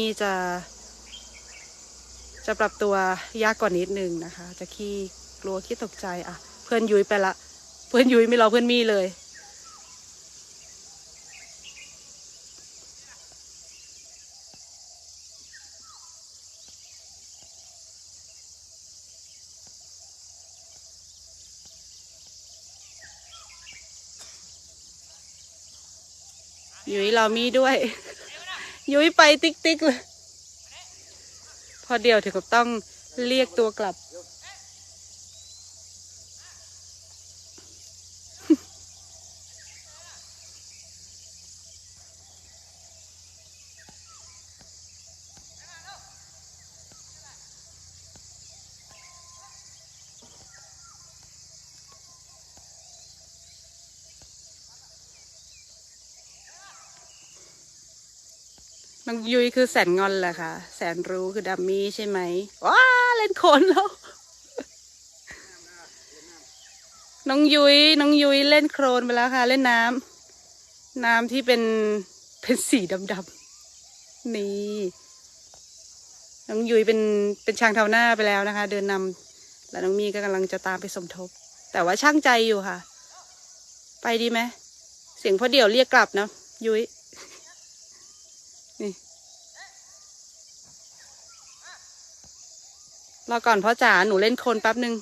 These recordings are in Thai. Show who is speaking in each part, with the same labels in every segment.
Speaker 1: นี่จะจะปรับตัวยากกว่านิดนึงนะคะ จะขี้กลัวขี้ตกใจอะ เพื่อนยุ้ยไปละ เพื่อนยุ้ยไม่รอเพื่อนมี่เลย ยุ้ยรอมีด้วย ยุ้ยไปติ๊กติ๊กเลย พอเดียวถึงกับต้องเรียกตัวกลับ น้องยุ้ยคือแสนงอนแหละค่ะ แสนรู้คือดัมมี่ใช่ไหมว้าเล่นโคลนแล้ว น้องยุ้ยน้องยุ้ยเล่นโคลนไปแล้วค่ะ เล่นน้ำน้ำที่เป็นเป็นสีดำๆนี่ น้องยุ้ยเป็นเป็นช้างเท้าหน้าไปแล้วนะคะ เดินนำแล้วน้องมีก็กำลังจะตามไปสมทบ แต่ว่าช่างใจอยู่ค่ะ ไปดีไหมเสียงพ่อเดี่ยวเรียกกลับเนาะยุ้ย นี่รอก่อนพ่อจ๋าหนูเล่นโคนแป๊บหนึ่ง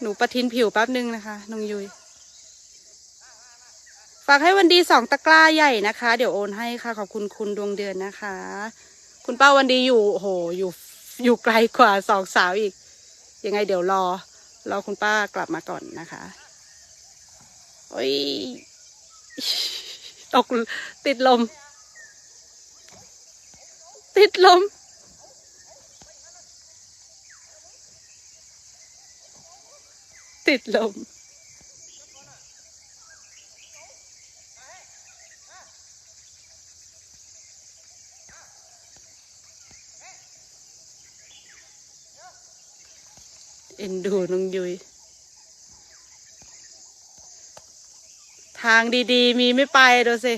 Speaker 1: หนูประทินผิวแป๊บหนึ่งนะคะน้องยุยฝากให้วันดีสองตะกร้าใหญ่นะคะ เดี๋ยวโอนให้ค่ะ ขอบคุณคุณดวงเดือนนะคะ คุณป้าวันดีอยู่โอ้โหอยู่อยู่ไกลกว่าสองสาวอีก ยังไงเดี๋ยวรอรอคุณป้ากลับมาก่อนนะคะโอ้ยตกติดลม ติดลม ติดลม เอ็นดูน้องยุยทางดีๆ มีไม่ไปดูสิ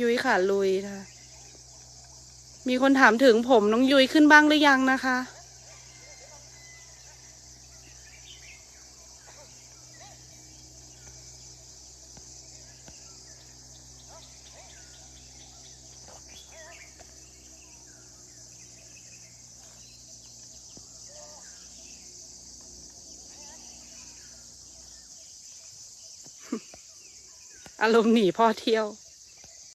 Speaker 1: ยุ้ยค่ะลุยค่ะ มีคนถามถึงผมน้องยุ้ยขึ้นบ้างหรือยังนะคะ อารมณ์หนีพ่อเที่ยว